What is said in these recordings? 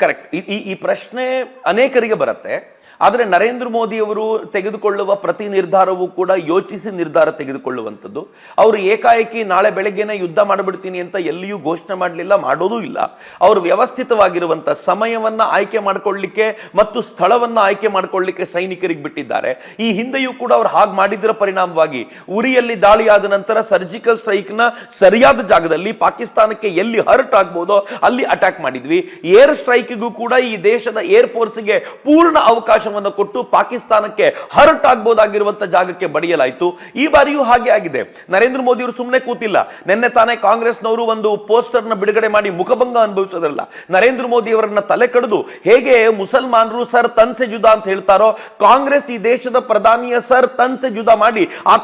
Correct ಈ ಈ ಪ್ರಶ್ನೆ ಅನೇಕರಿಗೆ ಬರುತ್ತೆ. ಆದರೆ ನರೇಂದ್ರ ಮೋದಿ ಅವರು ತೆಗೆದುಕೊಳ್ಳುವ ಪ್ರತಿ ನಿರ್ಧಾರವೂ ಕೂಡ ಯೋಚಿಸಿ ನಿರ್ಧಾರ ತೆಗೆದುಕೊಳ್ಳುವಂಥದ್ದು. ಅವರು ಏಕಾಏಕಿ ನಾಳೆ ಬೆಳಗ್ಗೆನೆ ಯುದ್ಧ ಮಾಡಿಬಿಡ್ತೀನಿ ಅಂತ ಎಲ್ಲಿಯೂ ಘೋಷಣೆ ಮಾಡಲಿಲ್ಲ, ಮಾಡೋದೂ ಇಲ್ಲ. ಅವರು ವ್ಯವಸ್ಥಿತವಾಗಿರುವಂಥ ಸಮಯವನ್ನ ಆಯ್ಕೆ ಮಾಡಿಕೊಳ್ಳಿಕ್ಕೆ ಮತ್ತು ಸ್ಥಳವನ್ನ ಆಯ್ಕೆ ಮಾಡಿಕೊಳ್ಳಿಕ್ಕೆ ಸೈನಿಕರಿಗೆ ಬಿಟ್ಟಿದ್ದಾರೆ. ಈ ಹಿಂದೆಯೂ ಕೂಡ ಅವರು ಹಾಗೆ ಮಾಡಿದ್ರ ಪರಿಣಾಮವಾಗಿ ಉರಿಯಲ್ಲಿ ದಾಳಿಯಾದ ನಂತರ ಸರ್ಜಿಕಲ್ ಸ್ಟ್ರೈಕ್ನ ಸರಿಯಾದ ಜಾಗದಲ್ಲಿ ಪಾಕಿಸ್ತಾನಕ್ಕೆ ಎಲ್ಲಿ ಹರ್ಟ್ ಆಗ್ಬೋದೋ ಅಲ್ಲಿ ಅಟ್ಯಾಕ್ ಮಾಡಿದ್ವಿ. ಏರ್ ಸ್ಟ್ರೈಕ್ಗೂ ಕೂಡ ಈ ದೇಶದ ಏರ್ ಫೋರ್ಸ್ಗೆ ಪೂರ್ಣ ಅವಕಾಶವನ್ನು ಕೊಟ್ಟು ಪಾಕಿಸ್ತಾನಕ್ಕೆ ಹರ್ಟ್ ಆಗ್ಬೋದಾಗಿರುವಂತಹ ಜಾಗಕ್ಕೆ ಬಡಿಯಲಾಯಿತು. ಈ ಬಾರಿಯೂ ಹಾಗೆ ಆಗಿದೆ. ನರೇಂದ್ರ ಮೋದಿ ಅವರು ಸುಮ್ಮನೆ ಕೂತಿಲ್ಲ. ನಿನ್ನೆ ತಾನೇ ಕಾಂಗ್ರೆಸ್ನವರು ಒಂದು ಪೋಸ್ಟರ್ನ ಬಿಡುಗಡೆ ಮಾಡಿ ಮುಖಭಂಗ ಅನುಭವಿಸೋದ್ರಲ್ಲ. ನರೇಂದ್ರ ಮೋದಿ ಅವರನ್ನ ತಲೆ ಕಡಿದು ಹೇಗೆ ಮುಸಲ್ಮಾನರು ಸರ್ ತನ್ಸೆ ಜುದಾ ಅಂತ ಹೇಳ್ತಾರೋ, ಕಾಂಗ್ರೆಸ್ ಈ ದೇಶದ ಪ್ರಧಾನಿಯ ಸರ್ ತನ್ಸೆ ಜುದಾ ಮಾಡಿ ಆ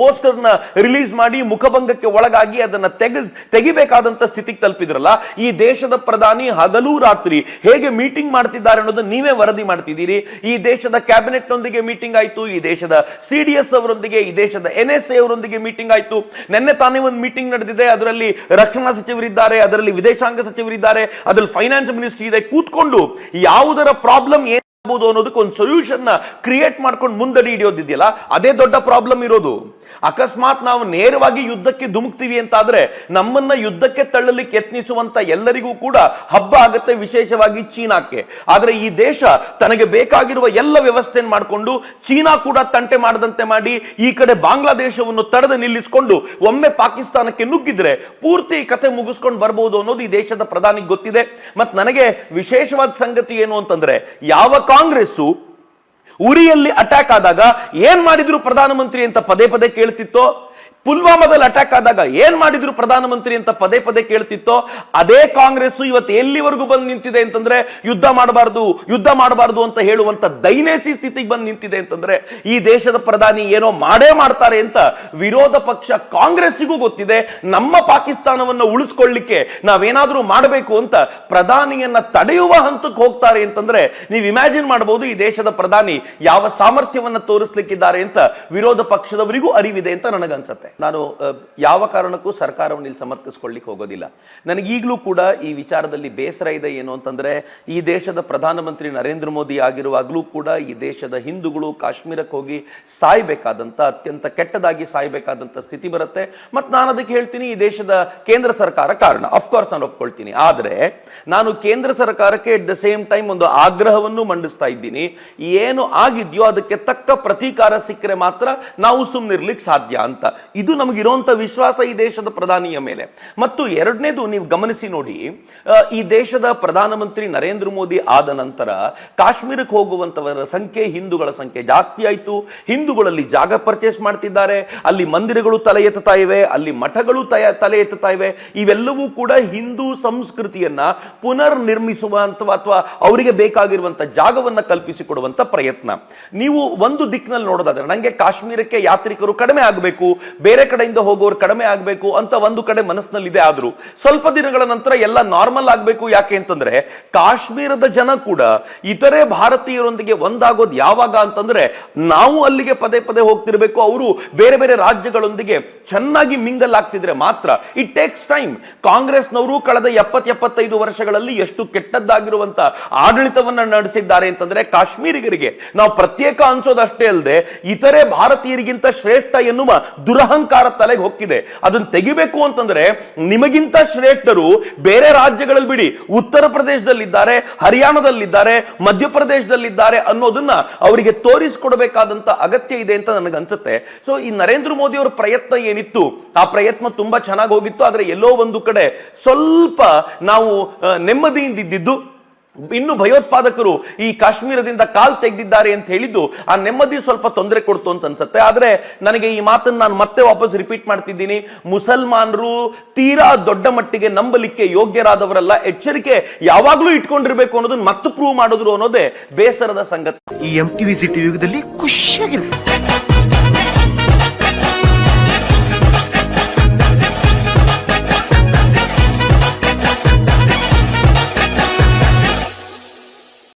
ಪೋಸ್ಟರ್ನ ರಿಲೀಸ್ ಮಾಡಿ ಮುಖಭಂಗಕ್ಕೆ ಒಳಗಾಗಿ ಅದನ್ನ ತೆಗೆ ತೆಗಿಬೇಕಾದಂತ ಸ್ಥಿತಿಗೆ ತಲುಪಿದ್ರಲ್ಲ. ಈ ದೇಶದ ಪ್ರಧಾನಿ ಹಗಲು ರಾತ್ರಿ ಹೇಗೆ ಮೀಟಿಂಗ್ ಮಾಡ್ತಿದ್ದಾರೆ ಅನ್ನೋದನ್ನ ನೀವೇ ವರದಿ ಮಾಡ್ತಿದ್ದೀರಿ. ದೇಶದ ಕ್ಯಾಬಿನೆಟ್ ನೊಂದಿಗೆ ಮೀಟಿಂಗ್ ಆಯಿತು, ಈ ದೇಶದ ಸಿಡಿಎಸ್ ಅವರೊಂದಿಗೆ, ಈ ದೇಶದ ಎನ್ ಎಸ್ ಅವರೊಂದಿಗೆ ಮೀಟಿಂಗ್ ಆಯಿತು. ನಿನ್ನೆ ತಾನೇ ಒಂದು ಮೀಟಿಂಗ್ ನಡೆದಿದೆ, ಅದರಲ್ಲಿ ರಕ್ಷಣಾ ಸಚಿವರಿದ್ದಾರೆ, ಅದರಲ್ಲಿ ವಿದೇಶಾಂಗ ಸಚಿವರಿದ್ದಾರೆ, ಅದರಲ್ಲಿ ಫೈನಾನ್ಸ್ ಮಿನಿಸ್ಟ್ರಿ ಇದೆ. ಕೂತ್ಕೊಂಡು ಯಾವುದರ ಪ್ರಾಬ್ಲಮ್ ಏನಾಗಬಹುದು ಅನ್ನೋದಕ್ಕೆ ಒಂದು ಸೊಲ್ಯೂಷನ್ ಕ್ರಿಯೇಟ್ ಮಾಡ್ಕೊಂಡು ಮುಂದಡಿ ಹಿಡಿಯೋದಿದೆಯಲ್ಲ ಅದೇ ದೊಡ್ಡ ಪ್ರಾಬ್ಲಮ್ ಇರೋದು. ಅಕಸ್ಮಾತ್ ನಾವು ನೇರವಾಗಿ ಯುದ್ಧಕ್ಕೆ ಧುಮುಕ್ತೀವಿ ಅಂತಾದ್ರೆ ನಮ್ಮನ್ನ ಯುದ್ಧಕ್ಕೆ ತಳ್ಳಲಿಕ್ಕೆ ಯತ್ನಿಸುವಂತ ಎಲ್ಲರಿಗೂ ಕೂಡ ಹಬ್ಬ ಆಗುತ್ತೆ ವಿಶೇಷವಾಗಿ ಚೀನಾಕ್ಕೆ. ಆದ್ರೆ ಈ ದೇಶ ತನಗೆ ಬೇಕಾಗಿರುವ ಎಲ್ಲ ವ್ಯವಸ್ಥೆಯನ್ನು ಮಾಡಿಕೊಂಡು ಚೀನಾ ಕೂಡ ತಂಟೆ ಮಾಡದಂತೆ ಮಾಡಿ ಈ ಕಡೆ ಬಾಂಗ್ಲಾದೇಶವನ್ನು ತಡೆದು ನಿಲ್ಲಿಸಿಕೊಂಡು ಒಮ್ಮೆ ಪಾಕಿಸ್ತಾನಕ್ಕೆ ನುಗ್ಗಿದ್ರೆ ಪೂರ್ತಿ ಕತೆ ಮುಗಿಸ್ಕೊಂಡು ಬರಬಹುದು ಅನ್ನೋದು ಈ ದೇಶದ ಪ್ರಧಾನಿಗೆ ಗೊತ್ತಿದೆ. ಮತ್ತೆ ನನಗೆ ವಿಶೇಷವಾದ ಸಂಗತಿ ಏನು ಅಂತಂದ್ರೆ ಯಾವ ಕಾಂಗ್ರೆಸ್ಸು ಉರಿಯಲ್ಲಿ ಅಟ್ಯಾಕ್ ಆದಾಗ ಏನ್ ಮಾಡಿದ್ರು ಪ್ರಧಾನಮಂತ್ರಿ ಅಂತ ಪದೇ ಪದೇ ಕೇಳ್ತಿತ್ತೋ? ಪುಲ್ವಾಮಾದಲ್ಲಿ ಅಟ್ಯಾಕ್ ಆದಾಗ ಏನ್ ಮಾಡಿದ್ರು ಪ್ರಧಾನಮಂತ್ರಿ ಅಂತ ಪದೇ ಪದೇ ಕೇಳ್ತಿತ್ತೋ, ಅದೇ ಕಾಂಗ್ರೆಸ್ ಇವತ್ತು ಎಲ್ಲಿವರೆಗೂ ಬಂದು ನಿಂತಿದೆ ಅಂತಂದ್ರೆ ಯುದ್ಧ ಮಾಡಬಾರ್ದು ಯುದ್ಧ ಮಾಡಬಾರ್ದು ಅಂತ ಹೇಳುವಂತ ದೈನೇಸಿ ಸ್ಥಿತಿಗೆ ಬಂದು ನಿಂತಿದೆ ಅಂತಂದ್ರೆ ಈ ದೇಶದ ಪ್ರಧಾನಿ ಏನೋ ಮಾಡೇ ಮಾಡ್ತಾರೆ ಅಂತ ವಿರೋಧ ಪಕ್ಷ ಕಾಂಗ್ರೆಸ್ಸಿಗೂ ಗೊತ್ತಿದೆ. ನಮ್ಮ ಪಾಕಿಸ್ತಾನವನ್ನು ಉಳಿಸ್ಕೊಳ್ಳಿಕ್ಕೆ ನಾವೇನಾದ್ರೂ ಮಾಡಬೇಕು ಅಂತ ಪ್ರಧಾನಿಯನ್ನ ತಡೆಯುವ ಹಂತಕ್ಕೆ ಹೋಗ್ತಾರೆ ಅಂತಂದ್ರೆ ನೀವು ಇಮ್ಯಾಜಿನ್ ಮಾಡಬಹುದು ಈ ದೇಶದ ಪ್ರಧಾನಿ ಯಾವ ಸಾಮರ್ಥ್ಯವನ್ನ ತೋರಿಸ್ಲಿಕ್ಕಿದ್ದಾರೆ ಅಂತ ವಿರೋಧ ಪಕ್ಷದವರಿಗೂ ಅರಿವಿದೆ ಅಂತ ನನಗನ್ಸತ್ತೆ. ನಾನು ಯಾವ ಕಾರಣಕ್ಕೂ ಸರ್ಕಾರವನ್ನು ಇಲ್ಲಿ ಸಮರ್ಥಿಸ್ಕೊಳ್ಳಿಕ್ಕೆ ಹೋಗೋದಿಲ್ಲ. ನನಗೀಗಲೂ ಕೂಡ ಈ ವಿಚಾರದಲ್ಲಿ ಬೇಸರ ಇದೆ ಏನು ಅಂತಂದ್ರೆ, ಈ ದೇಶದ ಪ್ರಧಾನಮಂತ್ರಿ ನರೇಂದ್ರ ಮೋದಿ ಆಗಿರುವಾಗಲೂ ಕೂಡ ಈ ದೇಶದ ಹಿಂದೂಗಳು ಕಾಶ್ಮೀರಕ್ಕೆ ಹೋಗಿ ಸಾಯ್ಬೇಕಾದಂತ, ಅತ್ಯಂತ ಕೆಟ್ಟದಾಗಿ ಸಾಯ್ಬೇಕಾದಂತ ಸ್ಥಿತಿ ಬರುತ್ತೆ. ಮತ್ತು ನಾನು ಅದಕ್ಕೆ ಹೇಳ್ತೀನಿ, ಈ ದೇಶದ ಕೇಂದ್ರ ಸರ್ಕಾರ ಕಾರಣ. ಅಫ್ಕೋರ್ಸ್ ನಾನು ಒಪ್ಕೊಳ್ತೀನಿ. ಆದರೆ, ನಾನು ಕೇಂದ್ರ ಸರ್ಕಾರಕ್ಕೆ ಎಟ್ ದ ಸೇಮ್ ಟೈಮ್ ಒಂದು ಆಗ್ರಹವನ್ನು ಮಂಡಿಸ್ತಾ ಇದ್ದೀನಿ. ಏನು ಆಗಿದೆಯೋ ಅದಕ್ಕೆ ತಕ್ಕ ಪ್ರತೀಕಾರ ಸಿಕ್ಕರೆ ಮಾತ್ರ ನಾವು ಸುಮ್ಮನಿರ್ಲಿಕ್ಕೆ ಸಾಧ್ಯ ಅಂತ. ಇದು ನಮಗಿರುವಂಥ ವಿಶ್ವಾಸ ಈ ದೇಶದ ಪ್ರಧಾನಿಯ ಮೇಲೆ. ಮತ್ತು ಎರಡನೇದು ನೀವು ಗಮನಿಸಿ ನೋಡಿ ಈ ದೇಶದ ಪ್ರಧಾನಮಂತ್ರಿ ನರೇಂದ್ರ ಮೋದಿ ಆದ ನಂತರ ಕಾಶ್ಮೀರಕ್ಕೆ ಹೋಗುವಂತವರ ಸಂಖ್ಯೆ, ಹಿಂದೂಗಳ ಸಂಖ್ಯೆ ಜಾಸ್ತಿ ಆಯಿತು. ಹಿಂದೂಗಳಲ್ಲಿ ಜಾಗ ಪರ್ಚೇಸ್ ಮಾಡ್ತಿದ್ದಾರೆ. ಅಲ್ಲಿ ಮಂದಿರಗಳು ತಲೆ ಎತ್ತುತ್ತಾ ಇವೆ, ಅಲ್ಲಿ ಮಠಗಳು ತಲೆ ಎತ್ತುತ್ತಾ ಇವೆ. ಇವೆಲ್ಲವೂ ಕೂಡ ಹಿಂದೂ ಸಂಸ್ಕೃತಿಯನ್ನ ಪುನರ್ ನಿರ್ಮಿಸುವಂತ ಅಥವಾ ಅವರಿಗೆ ಬೇಕಾಗಿರುವಂತ ಜಾಗವನ್ನ ಕಲ್ಪಿಸಿಕೊಡುವಂತ ಪ್ರಯತ್ನ. ನೀವು ಒಂದು ದಿಕ್ಕಿನಲ್ಲಿ ನೋಡೋದಾದ್ರೆ, ನಂಗೆ ಕಾಶ್ಮೀರಕ್ಕೆ ಯಾತ್ರಿಕರು ಕಡಿಮೆ ಆಗಬೇಕು ಬೇರೆ ಕಡೆಯಿಂದ ಹೋಗೋರು ಕಡಿಮೆ ಆಗಬೇಕು ಅಂತ ಒಂದು ಕಡೆ ಮನಸ್ಸಿನಲ್ಲಿದೆ ಆದರೂ ಸ್ವಲ್ಪ ದಿನಗಳ ನಂತರ ಎಲ್ಲ ನಾರ್ಮಲ್ ಆಗಬೇಕು ಯಾಕೆ ಅಂತಂದ್ರೆ ಕಾಶ್ಮೀರದ ಜನ ಕೂಡ ಇತರೆ ಭಾರತೀಯರೊಂದಿಗೆ ಒಂದಾಗೋದು ಯಾವಾಗ ಅಂತಂದ್ರೆ ನಾವು ಅಲ್ಲಿಗೆ ಪದೇ ಪದೇ ಹೋಗ್ತಿರ್ಬೇಕು. ಅವರು ಬೇರೆ ಬೇರೆ ರಾಜ್ಯಗಳೊಂದಿಗೆ ಚೆನ್ನಾಗಿ ಮಿಂಗಲ್ ಆಗ್ತಿದ್ರೆ ಮಾತ್ರ. ಇಟ್ ಟೇಕ್ಸ್ ಟೈಮ್ ಕಾಂಗ್ರೆಸ್ನವರು ಕಳೆದ ಎಪ್ಪತ್ ಎಪ್ಪತ್ತೈದು ವರ್ಷಗಳಲ್ಲಿ ಎಷ್ಟು ಕೆಟ್ಟದ್ದಾಗಿರುವಂತ ಆಡಳಿತವನ್ನ ನಡೆಸಿದ್ದಾರೆ ಅಂತಂದ್ರೆ ಕಾಶ್ಮೀರಿಗರಿಗೆ ನಾವು ಪ್ರತ್ಯೇಕ ಅನ್ಸೋದಷ್ಟೇ ಅಲ್ಲದೆ ಇತರೆ ಭಾರತೀಯರಿಗಿಂತ ಶ್ರೇಷ್ಠ ಎನ್ನುವ ದುರಹಂಕಾರ ತಲೆಗೆ ಹೊಕ್ಕಿದೆ. ಅದನ್ನ ತೆಗಿಬೇಕು ಅಂತಂದ್ರೆ ನಿಮಗಿಂತ ಶ್ರೇಷ್ಠರು ಬೇರೆ ರಾಜ್ಯಗಳಲ್ಲಿ ಬಿಡಿ. ಉತ್ತರ ಪ್ರದೇಶದಲ್ಲಿದ್ದಾರೆ, ಹರಿಯಾಣದಲ್ಲಿದ್ದಾರೆ, ಮಧ್ಯಪ್ರದೇಶದಲ್ಲಿದ್ದಾರೆ ಅನ್ನೋದನ್ನ ಅವರಿಗೆ ತೋರಿಸಿಕೊಡಬೇಕಾದಂತ ಅಗತ್ಯ ಇದೆ ಅಂತ ನನಗನ್ಸುತ್ತೆ ಸೊ ಈ ನರೇಂದ್ರ ಮೋದಿ ಅವರ ಪ್ರಯತ್ನ ಏನಿತ್ತು? ಆ ಪ್ರಯತ್ನ ತುಂಬಾ ಚೆನ್ನಾಗಿ ಹೋಗಿತ್ತು. ಆದ್ರೆ ಎಲ್ಲೋ ಒಂದು ಕಡೆ ಸ್ವಲ್ಪ ನಾವು ನೆಮ್ಮದಿಯಿಂದ ಇದ್ದಿದ್ದು ಇನ್ನು ಭಯೋತ್ಪಾದಕರು ಈ ಕಾಶ್ಮೀರದಿಂದ ಕಾಲ್ ತೆಗೆದಿದ್ದಾರೆ ಅಂತ ಹೇಳಿದ್ದು ಆ ನೆಮ್ಮದಿ ಸ್ವಲ್ಪ ತೊಂದರೆ ಕೊಡ್ತು ಅಂತ ಅನ್ಸುತ್ತೆ. ಆದ್ರೆ ನನಗೆ ಈ ಮಾತನ್ನು ನಾನು ಮತ್ತೆ ವಾಪಸ್ ರಿಪೀಟ್ ಮಾಡ್ತಿದ್ದೀನಿ. ಮುಸಲ್ಮಾನರು ತೀರಾ ದೊಡ್ಡ ಮಟ್ಟಿಗೆ ನಂಬಲಿಕ್ಕೆ ಯೋಗ್ಯರಾದವರಲ್ಲ. ಎಚ್ಚರಿಕೆ ಯಾವಾಗ್ಲೂ ಇಟ್ಕೊಂಡಿರ್ಬೇಕು ಅನ್ನೋದನ್ನ ಮತ್ತೆ ಪ್ರೂವ್ ಮಾಡಿದ್ರು ಅನ್ನೋದೇ ಬೇಸರದ ಸಂಗತಿ. ಈ ಎಂ ಟಿವಿ ಸಿಟಿ ಯುಗದಲ್ಲಿ ಖುಷಿಯಾಗಿರುತ್ತೆ.